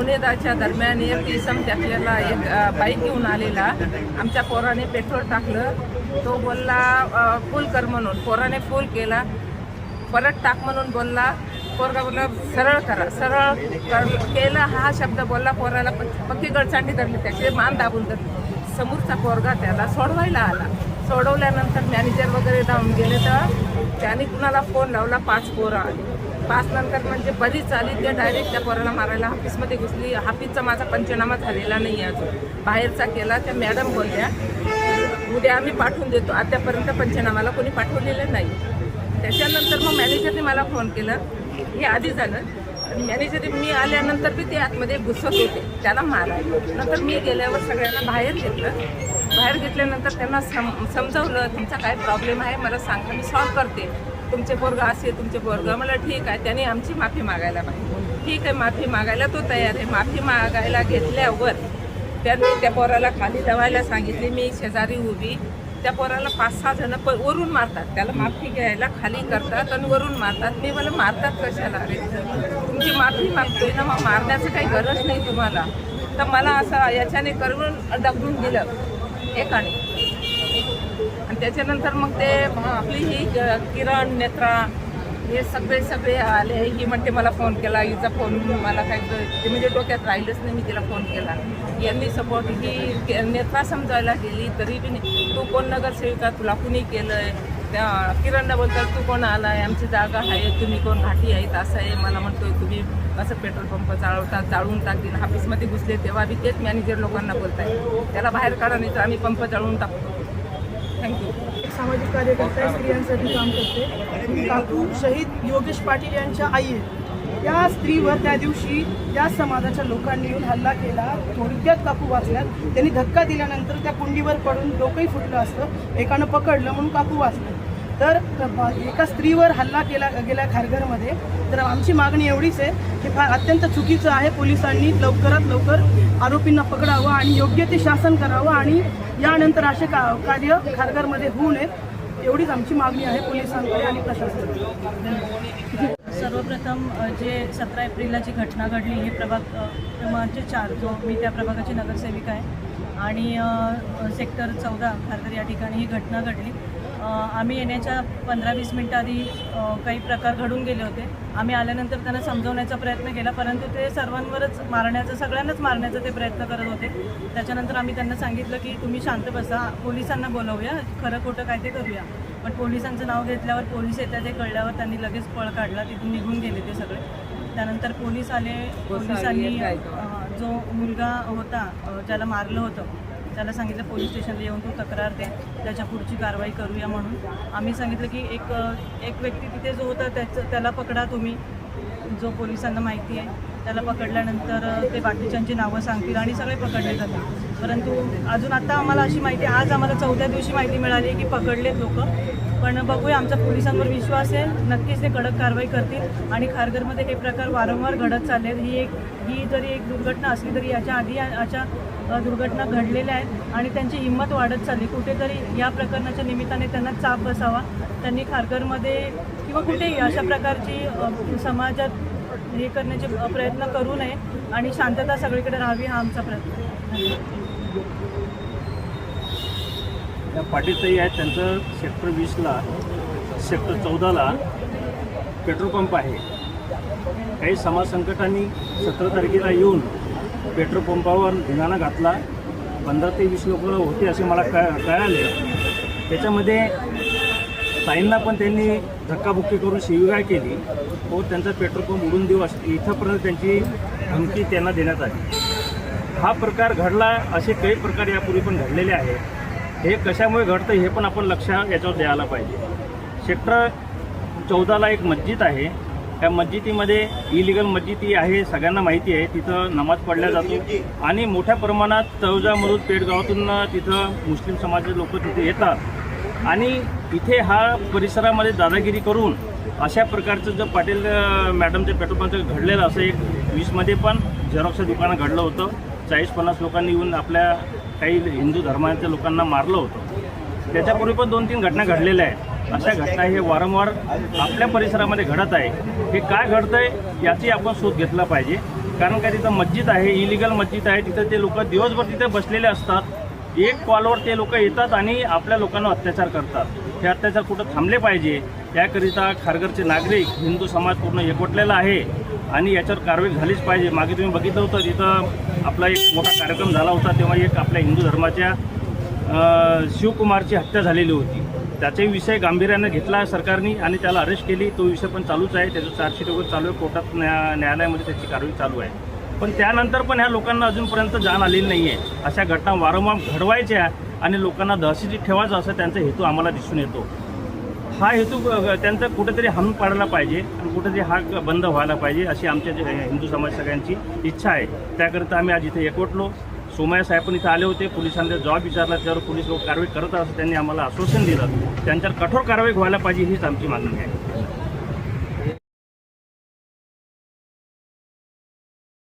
निषेधाच्या दरम्यान एक इसम त्यातल्याला एक बाईक घेऊन आलेला. आमच्या पोराने पेट्रोल टाकलं. तो बोलला फुल कर म्हणून. पोराने फुल केला. परत टाक म्हणून बोलला. पोरगा बोलला सरळ करा सरळ कर. केला हा शब्द बोलला पोराला पक्की गडचांडी धरली त्याचे. मान दाबून धरली. समोरचा पोरगा त्याला सोडवायला आला. सोडवल्यानंतर मॅनेजर वगैरे जाऊन गेले तर त्याने कुणाला फोन लावला? पाच पोरं आले. पाच नंतर म्हणजे बरीच आली ते डायरेक्ट त्या पोराला मारायला हाफिसमध्ये घुसली. हाफिसचा माझा पंचनामा झालेला नाही आहे अजून. बाहेरचा केला. त्या मॅडम बोलल्या उद्या आम्ही पाठवून देतो. आतापर्यंत पंचनामाला कोणी पाठवलेलं नाही. त्याच्यानंतर मग मॅनेजरने मला फोन केला. हे आधी झालं. आणि मॅनेजर मी आल्यानंतर बी ते आतमध्ये घुसत होते. त्याला मारायला. नंतर मी गेल्यावर सगळ्यांना बाहेर घेतलं बाहेर घेतल्यानंतर त्यांना सम समजवलं तुमचा काय प्रॉब्लेम आहे? मला सांगा मी सॉल्व करते. तुमचे पोरग असे तुमचे पोरग मला ठीक आहे. त्याने आमची माफी मागायला पाहिजे. ठीक आहे माफी मागायला तो तयार आहे. माफी मागायला घेतल्यावर त्यांनी त्या पोराला खाली दवायला सांगितली मी शेजारी उभी. त्या पोराला पाच सहा जण प वरून मारतात. त्याला माफी घ्यायला खाली करतात आणि वरून मारतात. मी मला मारतात कशाला रे? तुमची माफी मागतोय ना मग मारण्याचं काही गरज नाही तुम्हाला. तर मला असं याच्याने करून दबून दिलं. एक आणि. त्याच्यानंतर मग ते आपली ही किरण नेत्रा हे सगळे सगळे आले. ही म्हणते मला फोन केला. हिचा फोन मला काही ते म्हणजे डोक्यात राहिलंच नाही मी तिला फोन केला. यांनी सपोर्ट ही नेत्रा समजायला गेली तरी बी नाही. तू कोण नगरसेविका? तुला कुणी केलं आहे त्या किरणला बोलतात तू कोण आलाय? आमची जागा आहे. तुम्ही कोण घाटी आहेत? असं आहे. मला म्हणतोय तुम्ही असं पेट्रोल पंप चालवता जाळून टाकतील? ऑफिसमध्ये घुसले तेव्हा बी तेच मॅनेजर लोकांना बोलताय. त्याला बाहेर काढा नाही तर आम्ही पंप जाळून टाकतो. थँक्यू एक सामाजिक कार्यकर्ता स्त्रियांसाठी काम करते. काकू शहीद योगेश पाटील यांच्या आई आहेत. स्त्रीवर त्या दिवशी त्या समाजाच्या लोकांनी येऊन हल्ला केला. थोडक्यात काकू वाचल्यात. त्यांनी धक्का दिल्यानंतर त्या कुंडीवर पडून डोकंही फुटलं असतं. एकानं पकडलं म्हणून काकू वाचलं. तर एका स्त्रीवर हल्ला केला गेला खारघरमध्ये. तर आमची मागणी एवढीच आहे की फार अत्यंत चुकीचं आहे पोलिसांनी लवकरात लवकर आरोपींना पकडावं आणि योग्य ते शासन करावं आणि यानंतर असे का कार्य खारघरमध्ये होऊ नयेत एवढीच आमची मागणी आहे पोलिसांकडे आणि प्रशासनाकडे. सर्वप्रथम जे सतरा एप्रिलला जी घटना घडली हे प्रभाग क्रमांक चार जो मी त्या प्रभागाची नगरसेविका आहे. आणि सेक्टर चौदा खारघर या ठिकाणी ही घटना घडली. आम्ही येण्याच्या पंधरा वीस मिनटं आधी काही प्रकार घडून गेले होते. आम्ही आल्यानंतर त्यांना समजवण्याचा प्रयत्न केला परंतु ते सर्वांवरच मारण्याचं सगळ्यांनाच मारण्याचा ते प्रयत्न करत होते. त्याच्यानंतर आम्ही त्यांना सांगितलं की तुम्ही शांत बसा पोलिसांना बोलवूया खरं खोटं काय ते करूया. पण पोलिसांचं नाव घेतल्यावर पोलीस येतात ते कळल्यावर त्यांनी लगेच पळ काढला तिथून निघून गेले ते सगळे. त्यानंतर पोलीस आले पोलिसांनी जो मुलगा होता ज्याला मारलं होतं त्याला सांगितलं पोलीस स्टेशनला येऊन तू तक्रार दे त्याच्या पुढची कारवाई करूया म्हणून. आम्ही सांगितलं की एक एक व्यक्ती तिथे जो होता त्याचं त्याला पकडा तुम्ही. जो पोलिसांना माहिती आहे त्याला पकडल्यानंतर ते बाकीच्यांची नावं सांगतील आणि सगळे पकडले जातात परंतु अजून आता आम्हाला अशी माहिती आज आम्हाला चौथ्या दिवशी माहिती मिळाली की पकडलेत लोक. पण बघूया आमचा पोलिसांवर विश्वास आहे नक्कीच ते कडक कारवाई करतील. आणि खारघरमध्ये हे प्रकार वारंवार घडत चालले ही एक ही जरी एक दुर्घटना असली तरी याच्या आधी याच्या दुर्घटना घडलेल्या आहेत आणि त्यांची हिंमत वाढत चालली. कुठेतरी या प्रकरणाच्या निमित्ताने त्यांना चाप बसावा. त्यांनी खारघरमध्ये किंवा कुठेही अशा प्रकारची समाजात हे करण्याचे प्रयत्न करू नये आणि शांतता सगळीकडे राहावी हा आमचा प्रयत्न. आहे. पाटीलताई आहेत त्यांचं सेक्टर वीसला सेक्टर चौदाला पेट्रोल पंप आहे. काही समाज संकटांनी सतरा तारखेला येऊन पेट्रोल पंपावर धिंगाणा घातला. पंधरा ते वीस लोक होते असे मला कळ कळाले. त्याच्यामध्ये ताईंना पण त्यांनी धक्काबुक्की करून शिवीगाळ केली. व त्यांचा पेट्रोल पंप उडून देऊ अशी इथंपर्यंत त्यांची धमकी त्यांना देण्यात आली. हा प्रकार घडला असे काही प्रकार यापूर्वी पण घडलेले आहेत. हे कशामुळे घडतं हे पण आपण लक्ष याच्यावर द्यायला पाहिजे. सेक्टर चौदाला एक मस्जिद आहे. त्या मस्जिदीमध्ये इलिगल मस्जिदी आहे सगळ्यांना माहिती आहे. तिथं नमाज पडल्या जातो. आणि मोठ्या प्रमाणात तळजा मरुद पेडगावातून तिथं मुस्लिम समाजाचे लोक तिथे येतात. आणि इथे हा परिसरामध्ये दादागिरी करून अशा प्रकारचं जर पाटील मॅडमचं मॅडमच्या पेट्रोल पंप घडलेलं असं एक वीसमध्ये पण झेरॉक्सचं दुकानं घडलं होतं. चाळीस पन्नास लोकांनी येऊन आपल्या काही हिंदू धर्माच्या लोकांना मारलं होतं. त्याच्यापूर्वी पण दोन तीन घटना घडलेल्या आहेत. अशा घटना हे वारंवार आपल्या परिसरामध्ये घडत आहे. हे काय घडतं आहे याची आपण शोध घेतला पाहिजे. कारण काय तिथं मस्जिद आहे इलिगल मस्जिद आहे. तिथं ते लोक दिवसभर तिथे बसलेले असतात. एक कॉलवर ते लोक येतात आणि आपल्या लोकांना अत्याचार करतात. हे अत्याचार कुठं थांबले पाहिजे त्याकरिता खारघरचे नागरिक हिंदू समाज पूर्ण एकवटलेला आहे आणि याच्यावर कारवाई झालीच पाहिजे. मागे तुम्ही बघितलं होतं तिथं आपला एक मोठा कार्यक्रम झाला होता तेव्हा एक आपल्या हिंदू धर्माच्या शिवकुमारची हत्या झालेली होती. त्याचाही विषय गांभीर्यानं घेतला सरकारने आणि त्याला अरेस्ट केली. तो विषय पण चालूच आहे. त्याचं चार्जशीट वगैरे चालू आहे. कोर्टात न्या न्यायालयामध्ये त्याची कारवाई चालू आहे. पण त्यानंतर पण ह्या लोकांना अजूनपर्यंत जाण आलेली नाही आहे अशा घटना वारंवार घडवायच्या आणि लोकांना दहशतीत ठेवायचा असं त्यांचा हेतू आम्हाला दिसून येतो. हा हेतू त्यांचा कुठेतरी हाणून पाडायला पाहिजे आणि कुठेतरी हा बंद व्हायला पाहिजे अशी आमच्या जे हिंदू समाज सगळ्यांची इच्छा आहे. त्याकरिता आम्ही आज इथे एकवटलो. सोमया साहेब पण इथं आले होते. पोलिसांना जॉब विचारला त्यावर पोलीस लोक कारवाई करत असं त्यांनी आम्हाला आश्वासन दिलं. त्यांच्यावर कठोर कारवाई व्हायला पाहिजे हीच आमची मागणी आहे.